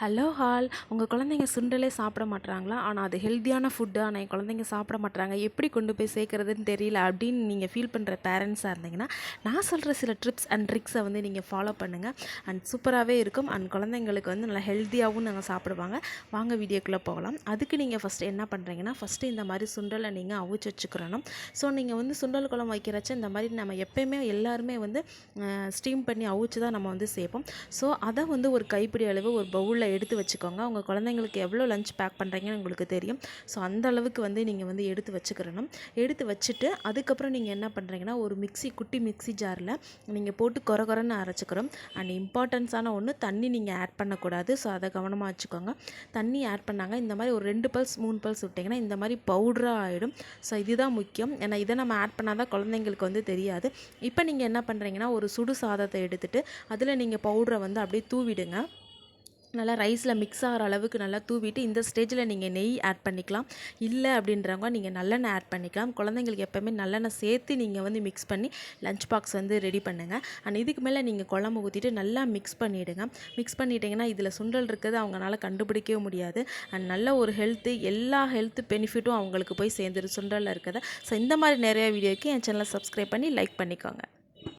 Hello hall. உங்கள் குழந்தைங்க சுண்டலே சாப்பிட மாட்டுறாங்களா ஆனால் அது ஹெல்த்தியான ஃபுட்டு ஆனால் என் குழந்தைங்க சாப்பிட மாட்டுறாங்க எப்படி கொண்டு போய் சேர்க்குறதுன்னு தெரியல அப்படின்னு நீங்கள் ஃபீல் பண்ணுற பேரண்ட்ஸாக இருந்தீங்கன்னா நான் சொல்கிற சில ட்ரிப்ஸ் அண்ட் ட்ரிக்ஸை வந்து நீங்கள் ஃபாலோ பண்ணுங்கள் அண்ட் சூப்பராகவே இருக்கும். அண்ட் குழந்தைங்களுக்கு வந்து நல்லா ஹெல்த்தியாகவும் நாங்கள் சாப்பிடுவாங்க. வாங்க வீடியோக்குள்ளே போகலாம். அதுக்கு நீங்கள் ஃபஸ்ட்டு என்ன பண்ணுறீங்கன்னா ஃபஸ்ட்டு இந்த மாதிரி சுண்டலை நீங்கள் அவிச்சு வச்சுக்கிறணும். ஸோ நீங்கள் வந்து சுண்டல் குழம்பு வைக்கிறச்ச இந்த மாதிரி நம்ம எப்போயுமே எல்லாருமே வந்து ஸ்டீம் பண்ணி அவிச்சு தான் நம்ம வந்து சேர்ப்போம் ஸோ அதை வந்து ஒரு கைப்பிடி அளவு ஒரு பவுலில் எடுத்து வச்சுக்கோங்க. உங்கள் குழந்தைங்களுக்கு எவ்வளோ லஞ்ச் பேக் பண்ணுறீங்கன்னு உங்களுக்கு தெரியும். ஸோ அந்த அளவுக்கு வந்து நீங்கள் வந்து எடுத்து வச்சுக்கிறணும் எடுத்து வச்சுட்டு அதுக்கப்புறம் நீங்கள் என்ன பண்ணுறீங்கன்னா ஒரு மிக்சி குட்டி மிக்சி ஜாரில் நீங்கள் போட்டு குறை குறைன்னு அரைச்சிக்கிறோம் அண்ட் இம்பார்ட்டன்ஸான ஒன்று தண்ணி நீங்கள் ஆட் பண்ணக்கூடாது. ஸோ அதை கவனமாக வச்சுக்கோங்க. தண்ணி ஆட் பண்ணாங்க. இந்த மாதிரி ஒரு ரெண்டு பல்ஸ் மூணு பல்ஸ் விட்டிங்கன்னா இந்த மாதிரி பவுடராக ஆகிடும் ஸோ இதுதான் முக்கியம். ஏன்னா இதை நம்ம ஆட் பண்ணால் தான் குழந்தைங்களுக்கு வந்து தெரியாது. இப்போ நீங்கள் என்ன பண்ணுறீங்கன்னா ஒரு சுடு சாதத்தை எடுத்துகிட்டு அதில் நீங்கள் பவுடரை வந்து அப்படியே தூவிடுங்க. நல்லா ரைஸில் மிக்ஸ் ஆகிற அளவுக்கு நல்லா தூவிட்டு இந்த ஸ்டேஜில் நீங்கள் நெய் ஆட் பண்ணிக்கலாம். இல்லை அப்படின்றவங்க நீங்கள் நல்லெண்ணெய் ஆட் பண்ணிக்கலாம். குழந்தைங்களுக்கு எப்போவுமே நல்லெண்ணெய் சேர்த்து நீங்கள் வந்து மிக்ஸ் பண்ணி லஞ்ச் பாக்ஸ் வந்து ரெடி பண்ணுங்கள் அண்ட் இதுக்கு மேலே நீங்கள் குழம்பு ஊற்றிட்டு நல்லா மிக்ஸ் பண்ணிவிடுங்க மிக்ஸ் பண்ணிட்டீங்கன்னா இதில் சுண்டல் இருக்கிறது அவங்களால கண்டுபிடிக்கவே முடியாது. அண்ட் நல்ல ஒரு ஹெல்த்து எல்லா ஹெல்த் பெனிஃபிட்டும் அவங்களுக்கு போய் சேர்ந்துடும் சுண்டலில் இருக்கிறத. ஸோ இந்த மாதிரி நிறைய வீடியோக்கு என் சேனலை சப்ஸ்கிரைப் பண்ணி லைக் பண்ணிக்கோங்க.